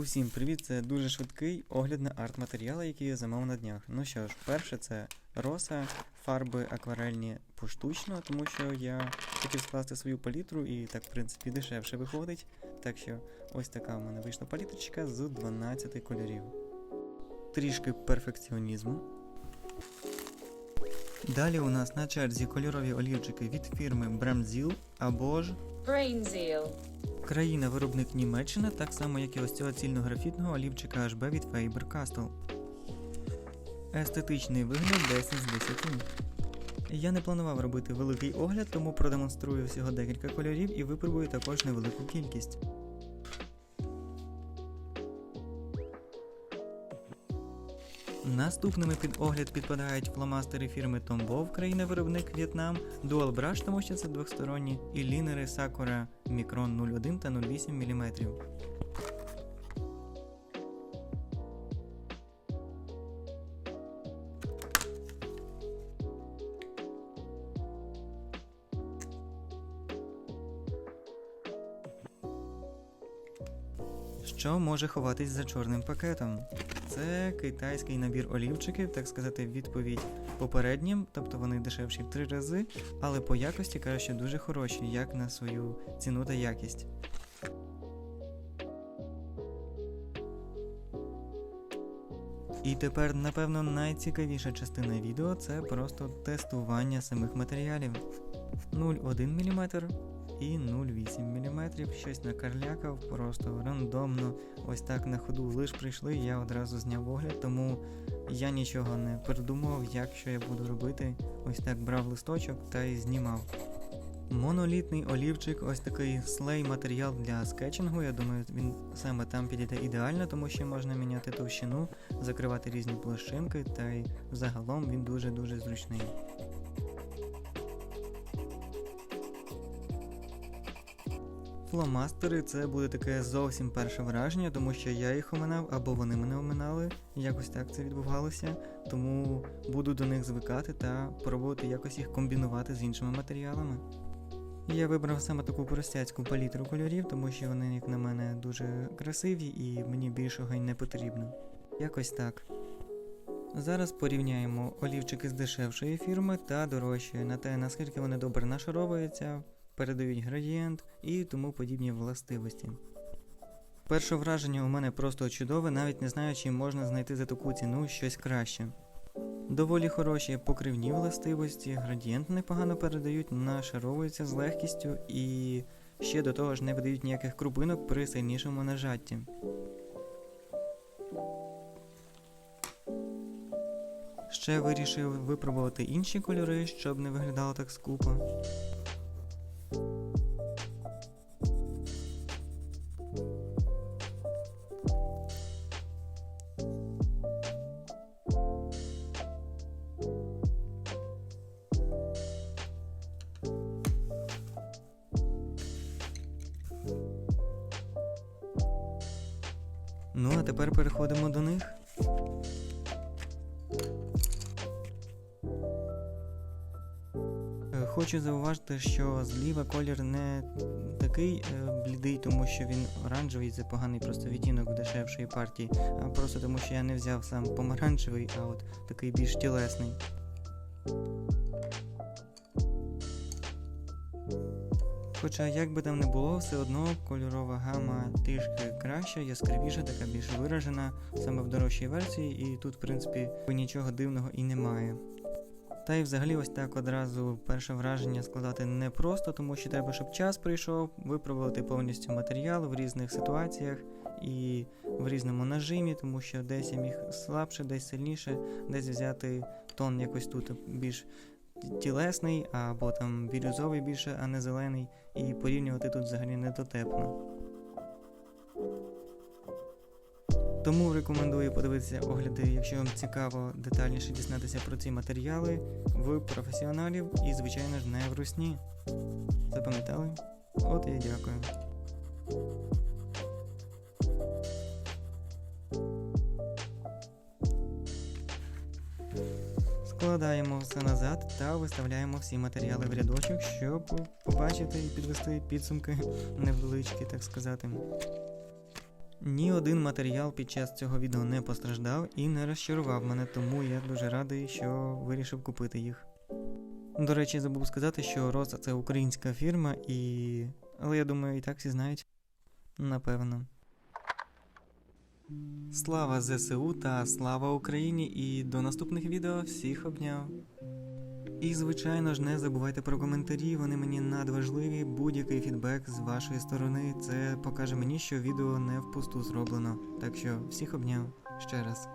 Усім привіт! Це дуже швидкий огляд на арт-матеріали, які я замовив на днях. Ну що ж, перше це роса, фарби акварельні поштучно, тому що я хотів скласти свою палітру і так, в принципі, дешевше виходить. Так що ось така в мене вийшла палітрочка з 12 кольорів. Трішки перфекціонізму. Далі у нас на черзі кольорові олівчики від фірми Bramzil або ж Brainzeal. Країна-виробник Німеччина, так само як і ось цього цільнографітного олівчика HB від Faber-Castell. Естетичний вигляд 10 з 10. Я не планував робити великий огляд, тому продемонструю всього декілька кольорів і випробую також невелику кількість. Наступними під огляд підпадають фломастери фірми Tombow, країна-виробник В'єтнам, Dual Brush, тому що це двохсторонні, і лінери Sakura Micron 01 та 08 мм. Що може ховатись за чорним пакетом? Це китайський набір олівчиків, так сказати, відповідь попереднім, тобто вони дешевші в три рази, але по якості що дуже хороші, як на свою ціну та якість. І тепер, напевно, найцікавіша частина відео це просто тестування самих матеріалів. 0,1 мм і 0,8 мм. Щось накарлякав, просто рандомно. Ось так на ходу лиш прийшли, я одразу зняв огляд, тому я нічого не придумував, як що я буду робити. Ось так брав листочок та й знімав. Монолітний олівчик, ось такий слей матеріал для скетчингу. Я думаю, він саме там підійде ідеально, тому що можна міняти товщину, закривати різні площинки, та й загалом він дуже-дуже зручний. Фломастери це буде таке зовсім перше враження, тому що я їх оминав або вони мене оминали. Якось так це відбувалося. Тому буду до них звикати та пробувати якось їх комбінувати з іншими матеріалами. Я вибрав саме таку простяцьку палітру кольорів, тому що вони, як на мене, дуже красиві і мені більшого й не потрібно. Якось так. Зараз порівняємо олівчики з дешевшої фірми та дорожчої на те, наскільки вони добре нашаровуються, передають градієнт і тому подібні властивості. Перше враження у мене просто чудове, навіть не знаю, чи можна знайти за таку ціну щось краще. Доволі хороші покривні властивості, градієнт непогано передають, нашаровуються з легкістю і ще до того ж не видають ніяких крупинок при сильнішому нажатті. Ще вирішив випробувати інші кольори, щоб не виглядало так скупо. Ну, а тепер переходимо до них. Е, Хочу зауважити, що зліва колір не такий е, блідий, тому що він оранжевий, це поганий просто відтінок дешевшої партії, а просто тому, що я не взяв сам помаранчевий, а от такий більш тілесний. Хоча, як би там не було, все одно кольорова гама трішки краща, яскравіша, така більш виражена саме в дорожчій версії, і тут, в принципі, нічого дивного і немає. Та й взагалі ось так одразу перше враження складати не просто, тому що треба, щоб час прийшов, випробувати повністю матеріал в різних ситуаціях і в різному нажимі, тому що десь я міг слабше, десь сильніше, десь взяти тон якось тут більш тілесний, або там бірюзовий більше, а не зелений, і порівнювати тут взагалі не дотепно. Тому рекомендую подивитися огляди, якщо вам цікаво детальніше дізнатися про ці матеріали в професіоналів і, звичайно ж, не в русні. Запам'ятали? От і дякую. Складаємо все назад та виставляємо всі матеріали в рядочок, щоб побачити і підвести підсумки невеличкі, так сказати. Ні один матеріал під час цього відео не постраждав і не розчарував мене, тому я дуже радий, що вирішив купити їх. До речі, забув сказати, що Роса це українська фірма, і. Але я думаю, і так всі знають. Напевно. Слава ЗСУ та слава Україні! І до наступних відео всіх обняв. І, звичайно ж, не забувайте про коментарі, вони мені надважливі. Будь-який фідбек з вашої сторони це покаже мені, що відео не впусту зроблено. Так що всіх обняв ще раз.